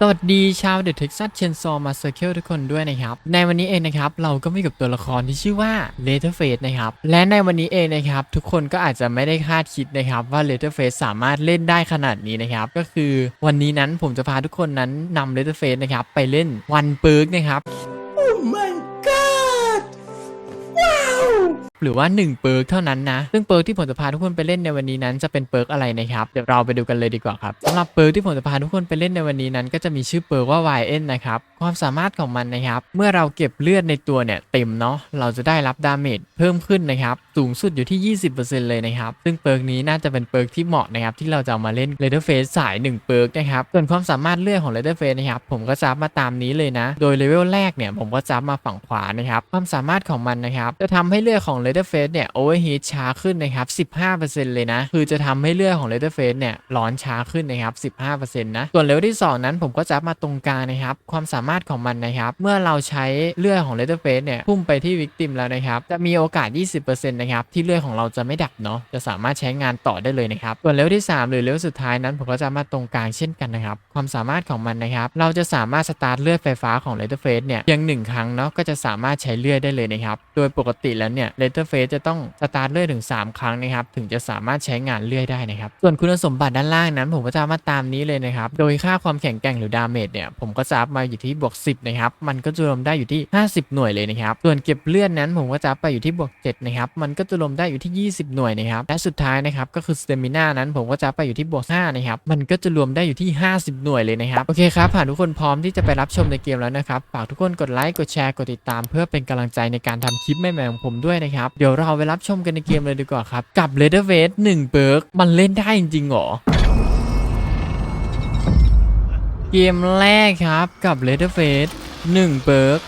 สวัสดีชาวเดอะเท็กซัสเชนซอมาเซอร์เคิลทุกคนด้วยนะครับ ในวันนี้เองนะครับ เราก็มีกับตัวละครที่ชื่อว่าเลเทอร์เฟสนะครับ และในวันนี้เองนะครับ ทุกคนก็อาจจะไม่ได้คาดคิดนะครับ ว่าเลเทอร์เฟสสามารถเล่นได้ขนาดนี้นะครับ ก็คือวันนี้นั้นผมจะพาทุกคนนั้นนำเลเทอร์เฟสนะครับ ไปเล่นวันเปิร์กนะครับ หรือว่า 1 เปิร์กเท่านั้นนะ ซึ่งเปิร์กที่ผมจะพาทุกคนไปเล่นในวันนี้นั้นจะเป็นเปิร์กอะไรนะครับเดี๋ยวเราไปดูกันเลยดีกว่าครับสำหรับเปิร์กที่ผมจะพาทุกคนไปเล่นในวันนี้นั้น ก็จะมีชื่อเปิร์กว่า YN นะครับความสามารถของมันนะครับเมื่อเราเก็บเลือดในตัวเนี่ยเต็มเนาะเราจะได้รับดาเมจเพิ่มขึ้นนะครับสูงสุดอยู่ที่ 20%เลยนะครับซึ่งเปิร์กนี้น่าจะเป็นเปิร์กที่เหมาะนะครับที่เราจะามาเล่น Leatherface สาย1เปิร์กนะครับส่วนความสามารถเลือดของ Leatherface นะครับผมก็จับมาตามนี้เลยนะ โดยเลเวลแรกเนี่ยผมก็จับมาฝั่งขวานะครับความสามารถของมันนะครับจะทำให้เลือดของ Leatherface เนี่ย overheat ช้าขึ้นนะครับ 15%เลยนะ คือจะทำให้เลือดของ Leatherface เนี่ยร้อนช้าขึ้นนะครับ 15%นะ ส่วนเลเวลที่ 2 นั้นผมก็จับมาตรงกลางนะครับ ความสามารถของมันนะครับ เมื่อเราใช้เลือดของ Leatherface เนี่ยพุ่งไปที่ victim แล้วนะครับ จะมีโอกาส 20%นะครับ ที่เลือดของเราจะไม่ดับเนาะ จะสามารถใช้งานต่อได้เลยนะครับ ส่วนเลเวลที่ 3 หรือเลเวลสุดท้ายนั้น ผมก็จะมาตรงกลางเช่นกันนะครับ ความสามารถของมันนะครับ เราจะสามารถสตาร์ทเลือดไฟฟ้าของ Leatherface เนี่ยเพียงหนึ่งครั้งเนาะ ก็จะสามารถใช้เลือดได้เลยนะครับ โดยปกติแล้วเนี่ย Leatherface จะต้องสตาร์ทเลื่อดถึง 3 ครั้งนะครับ ถึงจะสามารถใช้งานเลื่อดได้นะครับ ส่วนคุณสมบัติด้านล่างนั้น ผมก็จะมาตามนี้เลยนะครับ โดยค่าความแข็งแกร่งหรือดาเมจเนี่ยผมก็จะอัพมาอยู่ที่บวก 10 นะครับ มันก็จะรวมได้อยู่ที่ 50 หน่วยเลยนะครับ ส่วนเก็บเลือดนั้นผมก็จะอัพไปอยู่ที่บวก 7 นะครับ มันก็จะรวมได้อยู่ที่ 20 หน่วยนะครับ และสุดท้ายนะครับก็คือสเตมิน่านั้นผมก็จะอัพไปอยู่ที่บวก 5 นะครับ มันก็จะรวมได้อยู่ที่ 50 หน่วยเลยนะครับ โอเคครับผ่านทุกคนพร้อมที่จะไปรับชมในเกมแล้วนะครับ ฝากทุกคนกดไลค์ กดแชร์ กดติดตาม เพื่อเป็นกำลังใจในการทำคลิปใหม่ๆของผมด้วยนะครับเดี๋ยวเราไปรับชมกันในเกมเลยดีกว่าครับ กับ l e a t h e r w a i t 1เบิร์กมันเล่นได้จริงๆเหรอเกมแรกครับกับ l e a t h e r f a c e 1เบิร์ก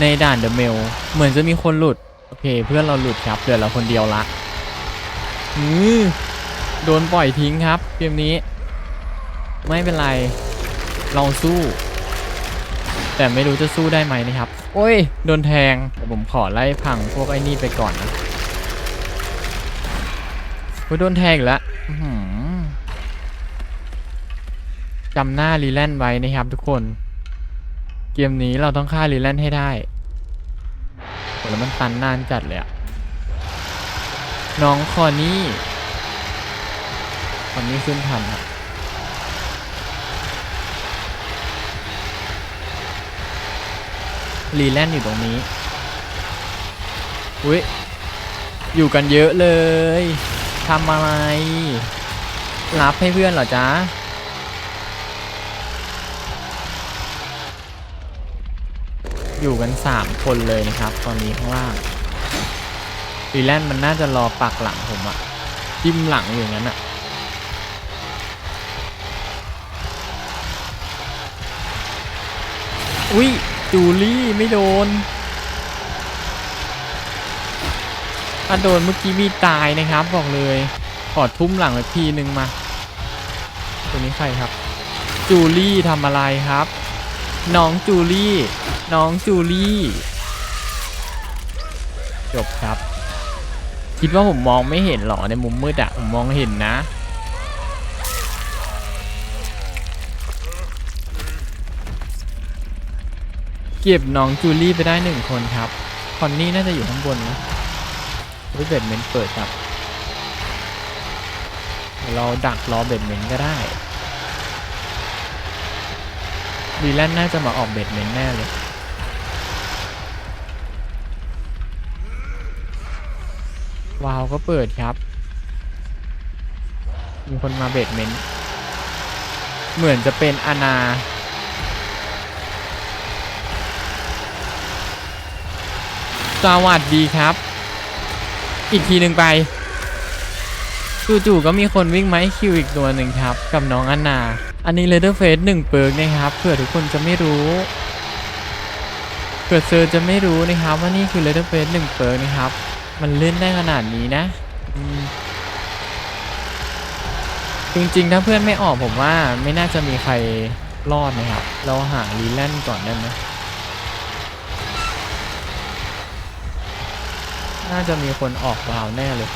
ในด่านเดอะเมลเหมือนจะมีคนหลุด โอเค เพื่อนเราหลุดครับเหลือเราคนเดียวละอือโดนปล่อยทิ้งครับ เกมนี้ ไม่เป็นไร เราสู้ แต่ไม่รู้จะสู้ได้ไหมนะครับ โอ้ย โดนแทงแต่ผมขอไล่พังพวกไอ้นี่ไปก่อนนะโอ้ยโดนแทงอีกแล้วอื้อหือจำหน้ารีแลนด์ไว้นะครับทุกคน เกมนี้เราต้องฆ่ารีแลนด์ให้ได้โหแล้วมันตันนานจัดเลยอะน้องคอนี่คอนนี่ขึ้นทันครับ รีแลนด์อยู่ตรงนี้ อุ้ย อยู่กันเยอะเลย ทำอะไร รับให้เพื่อนเหรอจ๊ะ อยู่กัน 3 คนเลยนะครับ ตอนนี้ข้างล่างฟีแลนด์มันน่าจะรอปักหลังผมอะจิ้มหลังอย่างนั้นอะอุ้ย จูลี่ไม่โดนถ้าโดนเมื่อกี้มีตายนะครับบอกเลย ขอทุ่มหลังเลยทีนึงมา ตัวนี้ใครครับ จูลี่ทำอะไรครับ น้องจูลี่ น้องจูลี่ จบครับ คิดว่าผมมองไม่เห็นหรอในมุมมืดอะผมมองเห็นนะ ก็บน้องจูลี่ไปได้หนึ่งคนครับ คอนนี่น่าจะอยู่ข้างบนนะวิเบดเมนเปิดครับเราดักรอเบดเมนก็ได้ดีแลนน่าจะมาออกเบดเมนแน่เลย วาวก็เปิดครับ มีคนมาเบดเมน เหมือนจะเป็นอาณา สวัสดีครับ อีกทีหนึ่งไปจู่ๆก็มีคนวิ่งมาให้คิวอีกตัวหนึ่งครับ กับน้องอันนา อันนี้เลเดอร์เฟสหนึ่งเปิร์กนะครับเผื่อทุกคนจะไม่รู้เผื่อเซอร์จะไม่รู้นะครับ ว่านี่คือเลเดอร์เฟสหนึ่งเปิร์กนะครับ มันเล่นได้ขนาดนี้นะจริงๆ ถ้าเพื่อนไม่ออกผมว่าไม่น่าจะมีใครรอดนะครับ เราหารีแลนด์ก่อนได้ไหม น่าจะมีคนออกวาวแน่เลย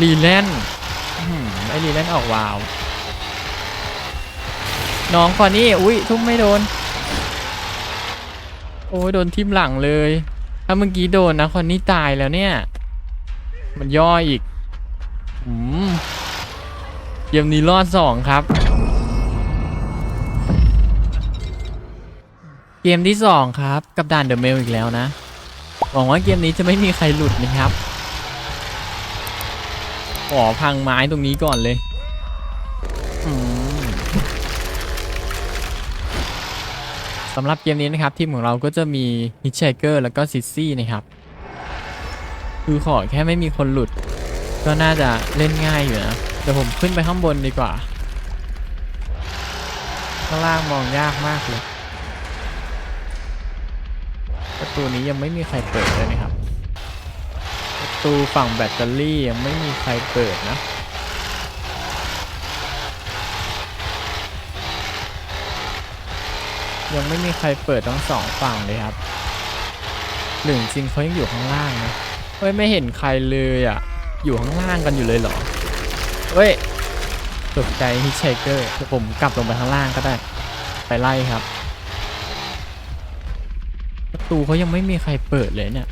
รีแลนด์ไอรีแลนด์ออกวาว น้องคอนนี่ อุ้ยทุ่มไม่โดน โอ้ยโดนทิมหลังเลย ถ้าเมื่อกี้โดนนะคอนนี่ตายแล้วเนี่ย มันย่ออีก อืมเกมนี้รอดสองครับ เกมที่สองครับ กับด่านเดอะเมลอีกแล้วนะ หวังว่าเกมนี้จะไม่มีใครหลุดนะครับขอพังไม้ตรงนี้ก่อนเลยสำหรับเกมนี้นะครับ ทีมของเราก็จะมีฮิตเชเกอร์แล้วก็ซิซี่นะครับ คือขอแค่ไม่มีคนหลุด ก็น่าจะเล่นง่ายอยู่นะเดี๋ยวผมขึ้นไปข้างบนดีกว่า ข้างล่างมองยากมากเลย ประตูนี้ยังไม่มีใครเปิดเลยนะครับ ประตูฝั่งแบตเตอรี่ยังไม่มีใครเปิดนะยังไม่มีใครเปิดทั้งสองฝั่งเลยครับหนึ่งจริงเขายังอยู่ข้างล่างนะเฮ้ยไม่เห็นใครเลยอะ อยู่ข้างล่างกันอยู่เลยเหรอเฮ้ยตกใจฮิชเชเกอร์ผมกลับลงไปข้างล่างก็ได้ ไปไล่ครับ ประตูเขายังไม่มีใครเปิดเลยเนี่ย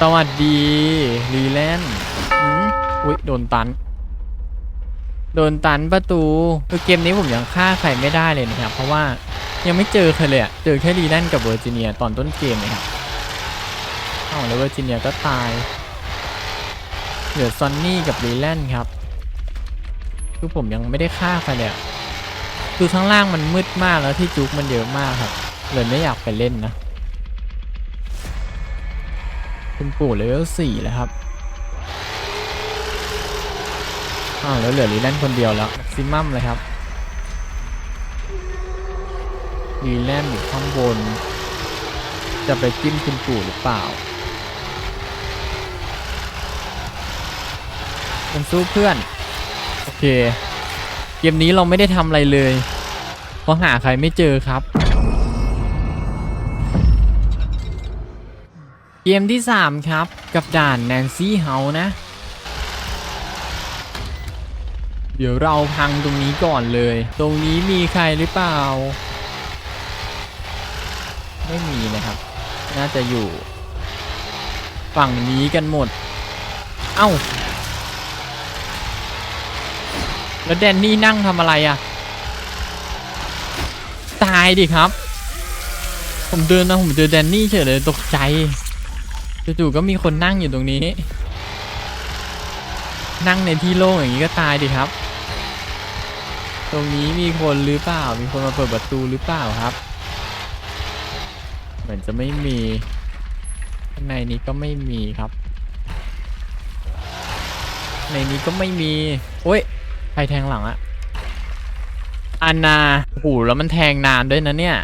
สวัสดีรีแลนด์อุ๊ยโดนตัน โดนตันประตูคือเกมนี้ผมยังฆ่าใครไม่ได้เลยนะครับ เพราะว่ายังไม่เจอใครเลยอะเจอแค่รีแลนด์กับเวอร์จิเนียตอนต้นเกมเลยครับอ้าวแล้วเวอร์จิเนียก็ตาย เหลือซอนนี่กับรีแลนด์ครับ คือผมยังไม่ได้ฆ่าใครเลยคือข้างล่างมันมืดมากแล้วที่จุกมันเยอะมากครับเลยไม่อยากไปเล่นนะ คุณปู่เลเวลสี่แล้วครับอ้าวแล้วเหลือลีแลนคนเดียวแล้วซิมัมเลยครับลีแลนอยู่ข้างบน จะไปจิ้มคุณปู่หรือเปล่ามันสู้เพื่อน เค เกมนี้เราไม่ได้ทำอะไรเลย เพราะหาใครไม่เจอครับ เกมที่ 3 ครับ กับด่านแนนซี่เฮานะ เดี๋ยวเราพังตรงนี้ก่อนเลย ตรงนี้มีใครหรือเปล่า ไม่มีนะครับ น่าจะอยู่ ฝั่งนี้กันหมด เอ้า แล้วแดนนี่นั่งทำอะไรอะ่ะ ตายดิครับ ผมเดินนะผมเจอแดนนี่เฉยเลยตกใจจู่ๆก็มีคนนั่งอยู่ตรงนี้ นั่งในที่โล่งอย่างนี้ก็ตายดิครับ ตรงนี้มีคนหรือเปล่า มีคนมาเปิดประตูหรือเปล่าครับ เหมือนจะไม่มีข้างในนี้ก็ไม่มีครับ ในนี้ก็ไม่มี โอ้ย ครแทงหลังอะอันนาโอ้โหแล้วมันแทงนานด้วยนะเนี่ย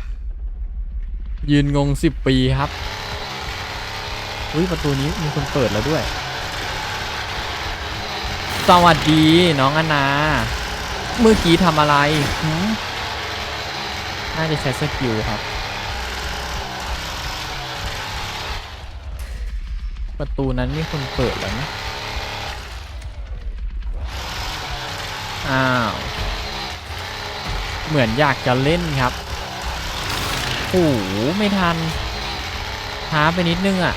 ยืนงงสิบปีครับ อุ้ยประตูนี้มีคนเปิดแล้วด้วย สวัสดีน้องอนา เมื่อกี้ทำอะไรหืมน่าจะใช้สกิลครับ ประตูนั้นมีคนเปิดแล้วนะ อ้าว เหมือนอยากจะเล่นครับโอ้โหไม่ทันช้าไปนิดนึงอะ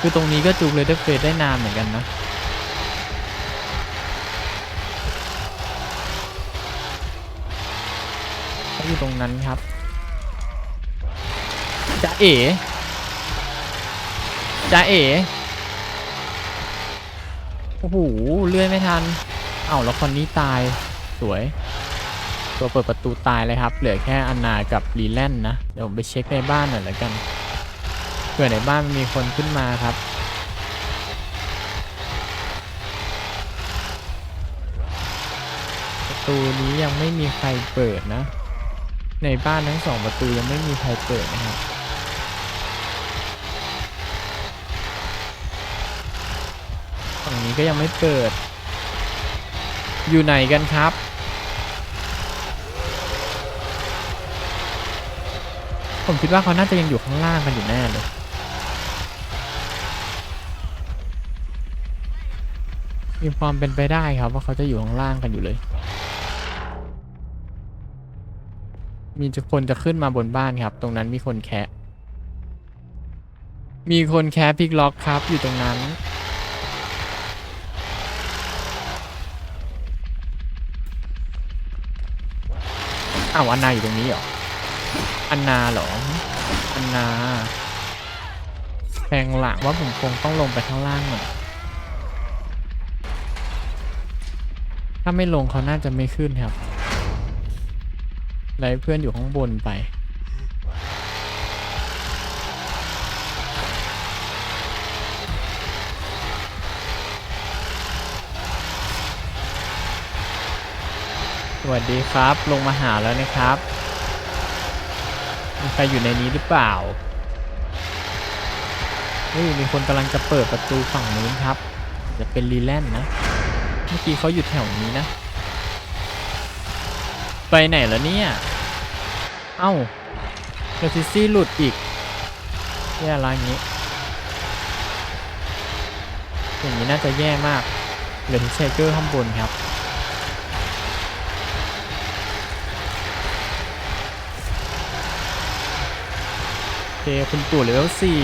คือตรงนี้ก็จูกเลยได้เฟสได้นานเหมือนกันนะอยู่ตรงนั้นครับจะเอ๋ จะเอ๋โอ้โหเลื่อยไม่ทัน เอ้าแล้วคนนี้ตายสวย ตัวเปิดประตูตายเลยครับ เหลือแค่อันนากับรีแลนด์นะ เดี๋ยวผมไปเช็คในบ้านหน่อยแล้วกันเผื่อในบ้านมันมีคนขึ้นมาครับประตูนี้ยังไม่มีใครเปิดนะ ในบ้านทั้งสองประตูยังไม่มีใครเปิดนะครับ ฝั่งนี้ก็ยังไม่เปิด อยู่ไหนกันครับ ผมคิดว่าเขาน่าจะยังอยู่ข้างล่างกันอยู่แน่เลย มีความเป็นไปได้ครับว่าเขาจะอยู่ข้างล่างกันอยู่เลย มีคนจะขึ้นมาบนบ้านครับ ตรงนั้นมีคนแคะมีคนแคปพิกล็อกครับอยู่ตรงนั้น อ้าวอันนาอยู่ตรงนี้เหรอ อันนาเหรอ อันนาแพงหลังว่าผมคงต้องลงไปข้างล่างหน่อยถ้าไม่ลงเขาน่าจะไม่ขึ้นครับไล่เพื่อนอยู่ข้างบนไป วัสดีครับ ลงมาหาแล้วนะครับ มีใครอยู่ในนี้หรือเปล่าเฮ้ยมีคนกำลังจะเปิดประตูฝั่งนู้นครับ จะเป็นรีแลนด์นะ เมื่อกี้เขาอยู่แถวนี้นะ ไปไหนแล้วเนี่ย เอ้าเดซิซี่หลุดอีกแย่ละอย่างนี้ อย่างนี้น่าจะแย่มากเหลือที่เชเกอร์ข้างบนครับ เคคุณปู่เลเวลสี่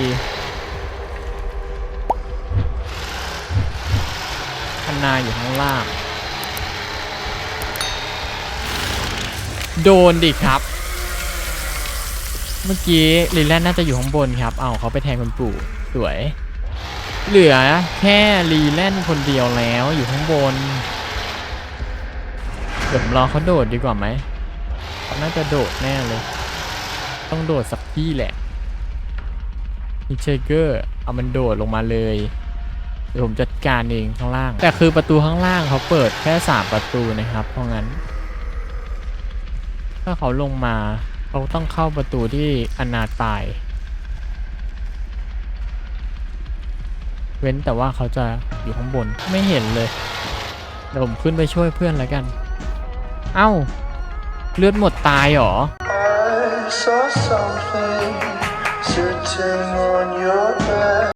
คันาอยู่ข้างล่าง โดนดิครับ เมื่อกี้ลิแลนน่าจะอยู่ข้างบนครับ เอาเขาไปแทนคุณปู่สวย เหลือแค่ลีแลนคนเดียวแล้วอยู่ข้างบน เดี๋ยวรอเขาโดดดีกว่าไหมเขาน่าจะโดดแน่เลย ต้องโดดสักที่แหละ มีเชเกอร์เอามันโดดลงมาเลยเดี๋ยวผมจัดการเองข้างล่าง แต่คือประตูข้างล่างเขาเปิดแค่สามประตูนะครับ เพราะงั้น ถ้าเขาลงมาเขาต้องเข้าประตูที่อนาตาย เว้นแต่ว่าเขาจะอยู่ข้างบนไม่เห็นเลยเดี๋ยวผมขึ้นไปช่วยเพื่อนแล้วกัน เอ้า เลือดหมดตายหรอ I saw something Putting on your